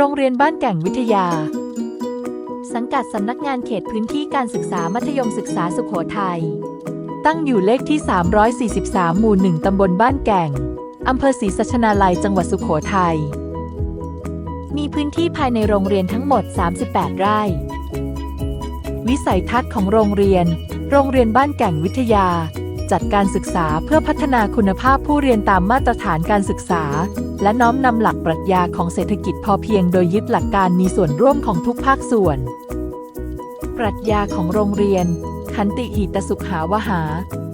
โรงเรียนบ้านแก่งวิทยา สังกัดสำนักงานเขตพื้นที่การศึกษามัธยมศึกษาสุขโขทัย ตั้งอยู่เลขที่ 343 หมู่ 1 ตำบลบ้านแก่ง อำเภอศรีสัชนาลัย จังหวัดสุขโขทัย มีพื้นที่ภายในโรงเรียนทั้งหมด 38 ไร่ วิสัยทัศน์ของโรงเรียน โรงเรียนบ้านแก่งวิทยา จัดการศึกษาเพื่อพัฒนาคุณภาพผู้เรียนตามมาตรฐานการศึกษา และน้อมนำหลักปรัชญาของเศรษฐกิจพอเพียงโดยยึดหลักการมีส่วนร่วมของทุกภาคส่วน ปรัชญาของโรงเรียน ขันติหิตสุขหาวหา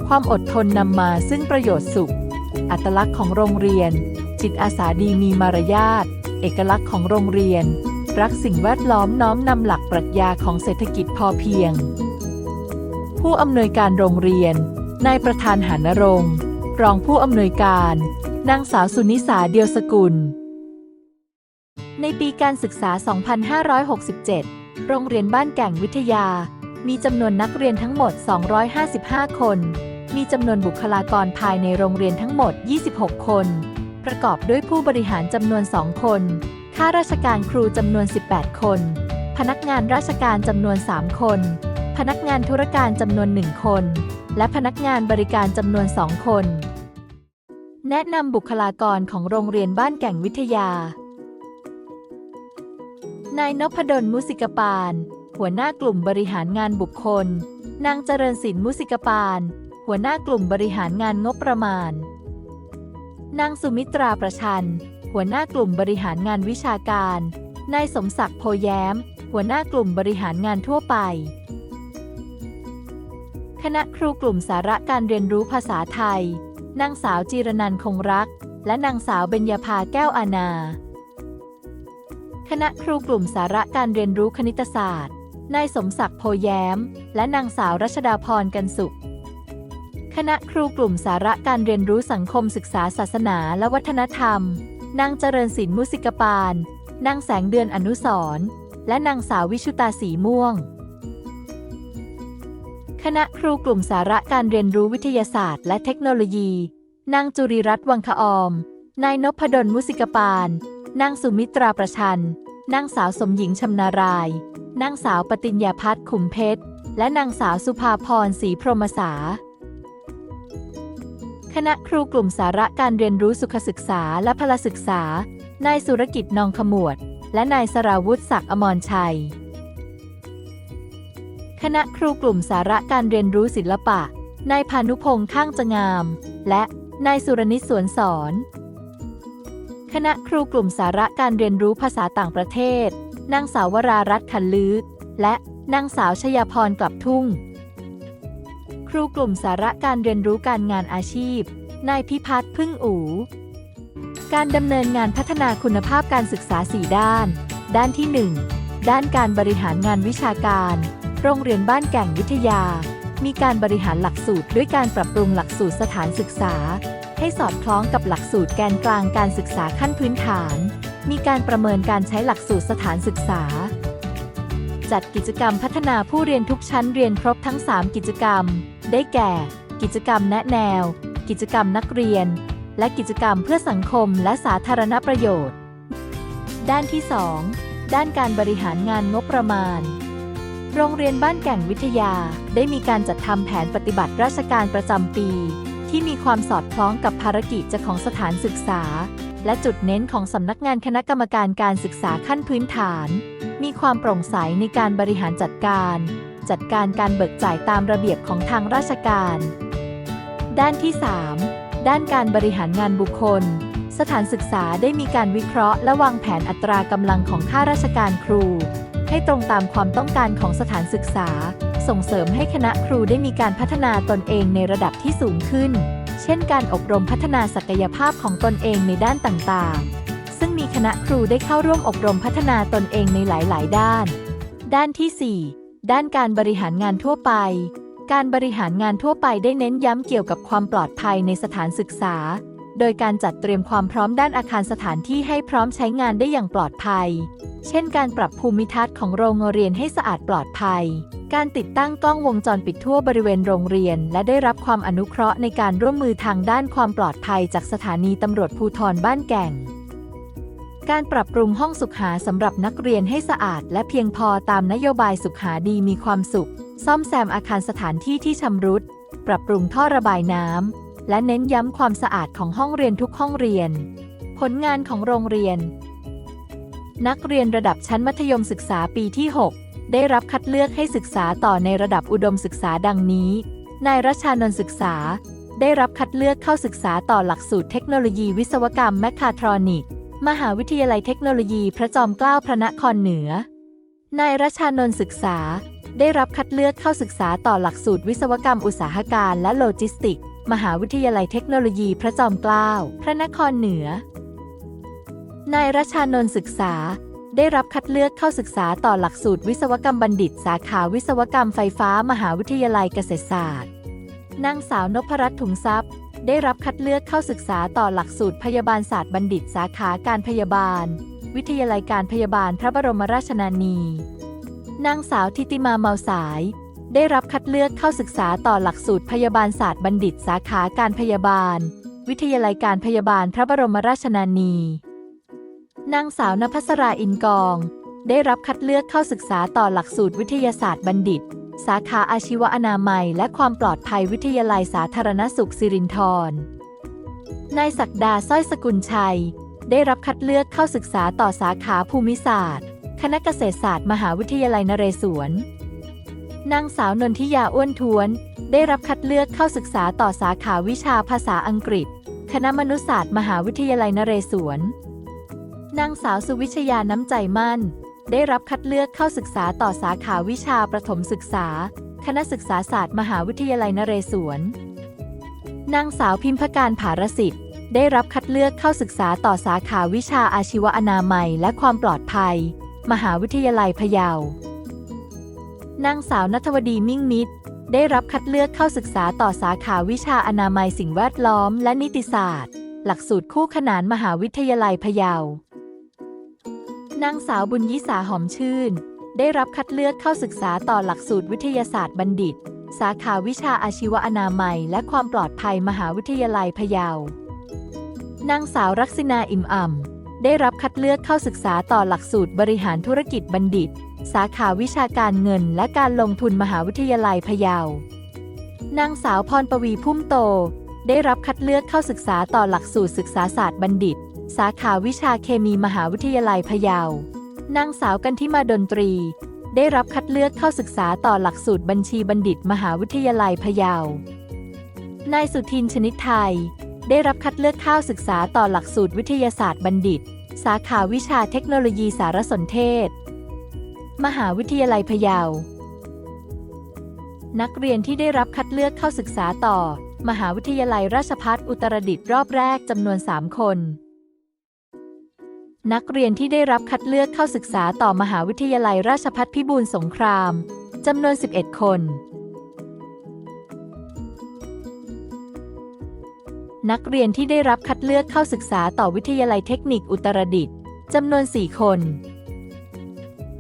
ความอดทนนำมาซึ่งประโยชน์สุข อัตลักษณ์ของโรงเรียน จิตอาสาดีมีมารยาทเอกลักษณ์ของโรงเรียน รักสิ่งแวดล้อมน้อมนำหลักปรัชญาของเศรษฐกิจพอเพียง ผู้อำนวยการโรงเรียนนายประธานหานรงค์รองผู้อำนวยการ นางสาวสุนิสาเดียวสกุล ในปีการศึกษา 2567 โรงเรียนบ้านแก่งวิทยา มีจำนวนนักเรียนทั้งหมด 255 คน มีจำนวนบุคลากรภายในโรงเรียนทั้งหมด 26 คน ประกอบด้วยผู้บริหารจำนวน 2 คน ข้าราชการครูจำนวน 18 คน พนักงานราชการจำนวน 3 คน พนักงานธุรการจำนวน 1 คน และพนักงานบริการจำนวน 2 คน แนะนำบุคลากรของโรงเรียนบ้านแก่งวิทยา นายนพดลมุสิกปาน หัวหน้ากลุ่มบริหารงานบุคคล นางเจริญศิลป์มุสิกปาน หัวหน้ากลุ่มบริหารงานงบประมาณ นางสุมิตราประชัน หัวหน้ากลุ่มบริหารงานวิชาการ นายสมศักดิ์โพแย้ม หัวหน้ากลุ่มบริหารงานทั่วไป คณะครูกลุ่มสาระการเรียนรู้ภาษาไทย นางสาวจีรนันคงรัก และนางสาวเบญญาภาแก้วอาณาคณะครูกลุ่มสาระการเรียนรู้คณิตศาสตร์ นายสมศักดิ์โพแย้ม และนางสาวรัชดาพรกันสุข คณะครูกลุ่มสาระการเรียนรู้สังคมศึกษาศาสนาและวัฒนธรรม นางเจริญศิลป์มุสิกปาน นางแสงเดือนอนุสรและนางสาววิชุตาสีม่วง คณะครูกลุ่มสาระการเรียนรู้วิทยาศาสตร์และเทคโนโลยี นางจุริรัตน์วังคออม นายนพดลมุสิกปาน นางสุมิตราประชัน นางสาวสมหญิงชำนาราย นางสาวปติญญาพัฒน์ขุมเพชร และนางสาวสุภาพรศรีพรหมสา คณะครูกลุ่มสาระการเรียนรู้สุขศึกษาและพลศึกษา นายสุรกิจนองขมวด และนายสราวุฒิศักดิ์อมรชัย คณะครูกลุ่มสาระการเรียนรู้ศิลปะ นายพานุพงษ์ข้างจะงาม และนายสุรนิตสวนสอน คณะครูกลุ่มสาระการเรียนรู้ภาษาต่างประเทศ นางสาววรารัตน์ขันลือและนางสาวชยาพรกลับทุ่ง ครูกลุ่มสาระการเรียนรู้การงานอาชีพ นายพิพัฒน์พึ่งอู่การดำเนินงานพัฒนาคุณภาพการศึกษา 4 ด้าน ด้านที่ 1 ด้านการบริหารงานวิชาการ โรงเรียนบ้านแก่งวิทยา มีการบริหารหลักสูตรด้วยการปรับปรุงหลักสูตรสถานศึกษา ให้สอดคล้องกับหลักสูตรแกนกลางการศึกษาขั้นพื้นฐาน มีการประเมินการใช้หลักสูตรสถานศึกษา จัดกิจกรรมพัฒนาผู้เรียนทุกชั้นเรียนครบทั้ง 3 กิจกรรม ได้แก่ กิจกรรมแนะแนว กิจกรรมนักเรียน และกิจกรรมเพื่อสังคมและสาธารณประโยชน์ ด้านที่ 2 ด้านการบริหารงานงบประมาณ โรงเรียนบ้านแก่งวิทยาได้มีการจัดทำแผนปฏิบัติราชการประจำปี ที่มีความสอดคล้องกับภารกิจจะของสถานศึกษา และจุดเน้นของสำนักงานคณะกรรมการการศึกษาขั้นพื้นฐาน มีความโปร่งใสในการบริหารจัดการ จัดการการเบิกจ่ายตามระเบียบของทางราชการ ด้านที่ 3 ด้านการบริหารงานบุคคล สถานศึกษาได้มีการวิเคราะห์และวางแผนอัตรากำลังของข้าราชการครู ให้ตรงตามความต้องการของสถานศึกษา ส่งเสริมให้คณะครูได้มีการพัฒนาตนเองในระดับที่สูงขึ้น เช่นการอบรมพัฒนาศักยภาพของตนเองในด้านต่างๆ ซึ่งมีคณะครูได้เข้าร่วมอบรมพัฒนาตนเองในหลายๆ ด้าน ด้านที่ 4 ด้านการบริหารงานทั่วไป การบริหารงานทั่วไปได้เน้นย้ำเกี่ยวกับความปลอดภัยในสถานศึกษา โดยการจัดเตรียมความพร้อมด้านอาคารสถานที่ให้พร้อมใช้งานได้อย่างปลอดภัย เช่นการปรับภูมิทัศน์ของโรงเรียนให้สะอาดปลอดภัย การติดตั้งกล้องวงจรปิดทั่วบริเวณโรงเรียน และได้รับความอนุเคราะห์ในการร่วมมือทางด้านความปลอดภัยจากสถานีตำรวจภูธรบ้านแก่ง การปรับปรุงห้องสุขาสำหรับนักเรียนให้สะอาด และเพียงพอตามนโยบายสุขาดีมีความสุข ซ่อมแซมอาคารสถานที่ที่ชำรุด ปรับปรุงท่อระบายน้ำ และเน้นย้ำความสะอาดของห้องเรียนทุกห้องเรียน ผลงานของโรงเรียน นักเรียนระดับชั้นมัธยมศึกษาปีที่ 6 ได้รับคัดเลือกให้ศึกษาต่อในระดับอุดมศึกษาดังนี้ นายรัชานนท์ศึกษา ได้รับคัดเลือกเข้าศึกษาต่อหลักสูตรเทคโนโลยีวิศวกรรมแมคคาทรอนิกมหาวิทยาลัยเทคโนโลยีพระจอมเกล้าพระนครเหนือ นายรัชานนท์ศึกษา ได้รับคัดเลือกเข้าศึกษาต่อหลักสูตรวิศวกรรมอุตสาหการและโลจิสติก มหาวิทยาลัยเทคโนโลยีพระจอมเกล้า พระนครเหนือ นายรัชานนท์ศึกษา ได้รับคัดเลือกเข้าศึกษาต่อหลักสูตรวิศวกรรมบัณฑิต สาขาวิศวกรรมไฟฟ้ามหาวิทยาลัยเกษตรศาสตร์ นางสาวนพรัตน์ถุงทรัพย์ ได้รับคัดเลือกเข้าศึกษาต่อหลักสูตรพยาบาลศาสตร์บัณฑิต สาขาการพยาบาล วิทยาลัยการพยาบาลพระบรมราชชนนี นางสาวทิติมาเมาสาย ได้รับคัดเลือกเข้าศึกษาต่อหลักสูตรพยาบาลศาสตร์บัณฑิตสาขาการพยาบาล วิทยาลัยการพยาบาลพระบรมราชชนนี นางสาวนภัสราอินกอง ได้รับคัดเลือกเข้าศึกษาต่อหลักสูตรวิทยาศาสตร์บัณฑิต สาขาอาชีวอนามัย และความปลอดภัยวิทยาลัยสาธารณสุขสิรินธรนายศักดาสร้อยสกุลชัย ได้รับคัดเลือกเข้าศึกษาต่อสาขาภูมิศาสตร์ คณะเกษตรศาสตร์ มหาวิทยาลัยนเรศวร นางสาวนนทิยาอ้วนท้วน ได้รับคัดเลือกเข้าศึกษาต่อสาขาวิชาภาษาอังกฤษ คณะมนุษยศาสตร์มหาวิทยาลัยนเรศวร นางสาวสุวิชยาน้ำใจมั่น ได้รับคัดเลือกเข้าศึกษาต่อสาขาวิชาประถมศึกษา คณะศึกษาศาสตร์มหาวิทยาลัยนเรศวร นางสาวพิมพการผารสิทธิ์ ได้รับคัดเลือกเข้าศึกษาต่อสาขาวิชาอาชีวอนามัยและความปลอดภัย มหาวิทยาลัยพะเยา นางสาวนัทวดีมิ่งมิตร ได้รับคัดเลือกเข้าศึกษาต่อสาขาวิชาอนามัยสิ่งแวดล้อมและนิติศาสตร์ หลักสูตรคู่ขนานมหาวิทยาลัยพะเยา นางสาวบุญยิสาหอมชื่น ได้รับคัดเลือกเข้าศึกษาต่อหลักสูตรวิทยาศาสตร์บัณฑิต สาขาวิชาอาชีวอนามัยและความปลอดภัยมหาวิทยาลัยพะเยานางสาวรักษินาอิ่มอ่ำ ได้รับคัดเลือกเข้าศึกษาต่อหลักสูตรบริหารธุรกิจบัณฑิต สาขาวิชาการเงินและการลงทุนมหาวิทยาลัยพะเยา นางสาวพรปวีพุ่มโต ได้รับคัดเลือกเข้าศึกษาต่อหลักสูตรศึกษาศาสตร์บัณฑิต สาขาวิชาเคมีมหาวิทยาลัยพะเยา นางสาวกันทิมาดนตรี ได้รับคัดเลือกเข้าศึกษาต่อหลักสูตรบัญชีบัณฑิต มหาวิทยาลัยพะเยา นายสุทินชนิดไทยได้รับคัดเลือกเข้าศึกษาต่อหลักสูตรวิทยาศาสตร์บัณฑิต สาขาวิชาเทคโนโลยีสารสนเทศ มหาวิทยาลัยพะเยา นักเรียนที่ได้รับคัดเลือกเข้าศึกษาต่อ มหาวิทยาลัยราชภัฏอุตรดิตถ์รอบแรกจำนวน 3 คน นักเรียนที่ได้รับคัดเลือกเข้าศึกษาต่อมหาวิทยาลัยราชภัฏพิบูลสงครามจำนวน 11 คน นักเรียนที่ได้รับคัดเลือกเข้าศึกษาต่อวิทยาลัยเทคนิคอุตรดิตถ์จำนวน 4 คน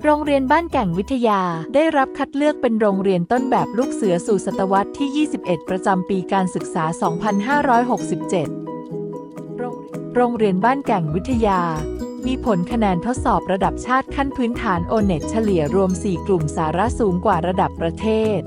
โรงเรียนบ้านแก่งวิทยาได้รับคัดเลือกเป็นโรงเรียนต้นแบบลูกเสือสู่ศตวรรษที่ 21 ประจำปีการศึกษา 2567 โรงโรงเรียนบ้านแก่งวิทยา มีผลคะแนนทดสอบระดับชาติขั้นพื้นฐานโอเน็ตเฉลี่ยรวม 4 กลุ่มสาระสูงกว่าระดับประเทศ